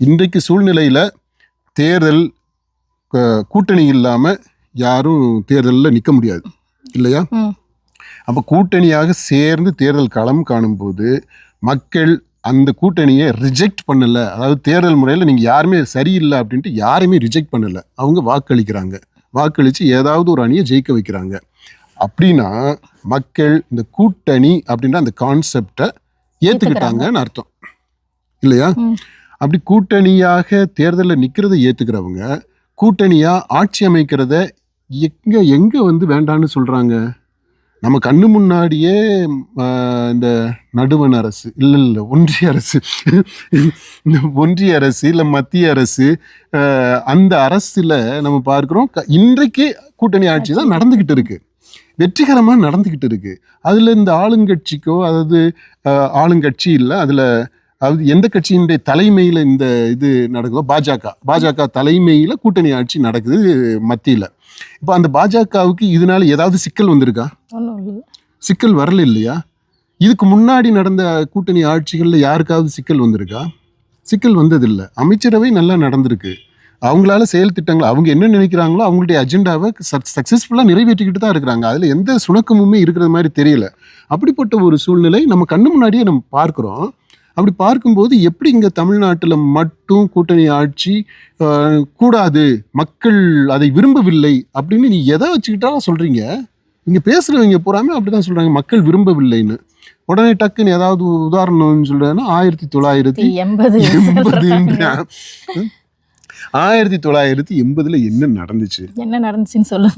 இன்றைக்கு சூழ்நிலையில் தேர்தல் கூட்டணி இல்லாமல் யாரும் தேர்தலில் நிற்க முடியாது. இல்லையா. அப்போ கூட்டணியாக சேர்ந்து தேர்தல் களம் காணும்போது மக்கள் அந்த கூட்டணியை ரிஜெக்ட் பண்ணல. அதாவது தேர்தல் முறையில் நீங்கள் யாருமே சரியில்லை அப்படின்ட்டு யாரையுமே ரிஜெக்ட் பண்ணல. அவங்க வாக்களிக்கிறாங்க. வாக்களித்து ஏதாவது ஒரு அணியை ஜெயிக்க வைக்கிறாங்க. அப்படின்னா மக்கள் இந்த கூட்டணி அப்படின்ற அந்த கான்செப்டை ஏற்றுக்கிட்டாங்கன்னு அர்த்தம். இல்லையா. அப்படி கூட்டணியாக தேர்தலில் நிற்கிறத ஏற்றுக்கிறவங்க கூட்டணியாக ஆட்சி அமைக்கிறத எங்கே எங்கே வந்து வேண்டான்னு சொல்கிறாங்க நம்ம கண்ணு முன்னாடியே இந்த நடுவண் அரசு இல்லை இல்லை ஒன்றிய அரசு இந்த ஒன்றிய அரசு இல்லை மத்திய அரசு அந்த அரசில் நம்ம பார்க்குறோம் க- இன்றைக்கு கூட்டணி ஆட்சி தான் நடந்துக்கிட்டு இருக்குது வெற்றிகரமாக நடந்துக்கிட்டு இருக்குது அதில் இந்த ஆளுங்கட்சிக்கோ அதாவது ஆளுங்கட்சி இல்லை அதில் அதாவது எந்த கட்சியினுடைய தலைமையில் இந்த இது நடக்குதோ பாஜக. பாஜக தலைமையில் கூட்டணி ஆட்சி நடக்குது மத்தியில். இப்போ அந்த பாஜகவுக்கு இதனால ஏதாவது சிக்கல் வந்திருக்கா? சிக்கல் வரல இல்லையா? இதுக்கு முன்னாடி நடந்த கூட்டணி ஆட்சிகளில் யாருக்காவது சிக்கல் வந்திருக்கா? சிக்கல் வந்ததில்லை. அமைச்சரவை நல்லா நடந்திருக்கு. அவங்களால செயல் திட்டங்கள் அவங்க என்ன நினைக்கிறாங்களோ அவங்களுடைய அஜெண்டாவை சக்ஸஸ்ஃபுல்லாக நிறைவேற்றிக்கிட்டு தான் இருக்கிறாங்க. அதில் எந்த சுணக்கமுமே இருக்கிற மாதிரி தெரியல. அப்படிப்பட்ட ஒரு சூழ்நிலை நம்ம கண்ணு முன்னாடியே நம்ம பார்க்குறோம். அப்படி பார்க்கும்போது எப்படி இங்கே தமிழ்நாட்டில் மட்டும் கூட்டணி ஆட்சி கூடாது மக்கள் அதை விரும்பவில்லை அப்படின்னு நீ எதை வச்சுக்கிட்டாலும் சொல்கிறீங்க இங்கே பேசுகிறவங்க பூராமே அப்படி தான் சொல்கிறாங்க மக்கள் விரும்பவில்லைன்னு. உடனே டக்குன்னு ஏதாவது உதாரணம்னு சொல்கிறேன்னா ஆயிரத்தி தொள்ளாயிரத்தி எண்பது எண்பது ஆயிரத்தி தொள்ளாயிரத்தி எண்பதுல என்ன நடந்துச்சு? என்ன நடந்துச்சுன்னு சொல்லு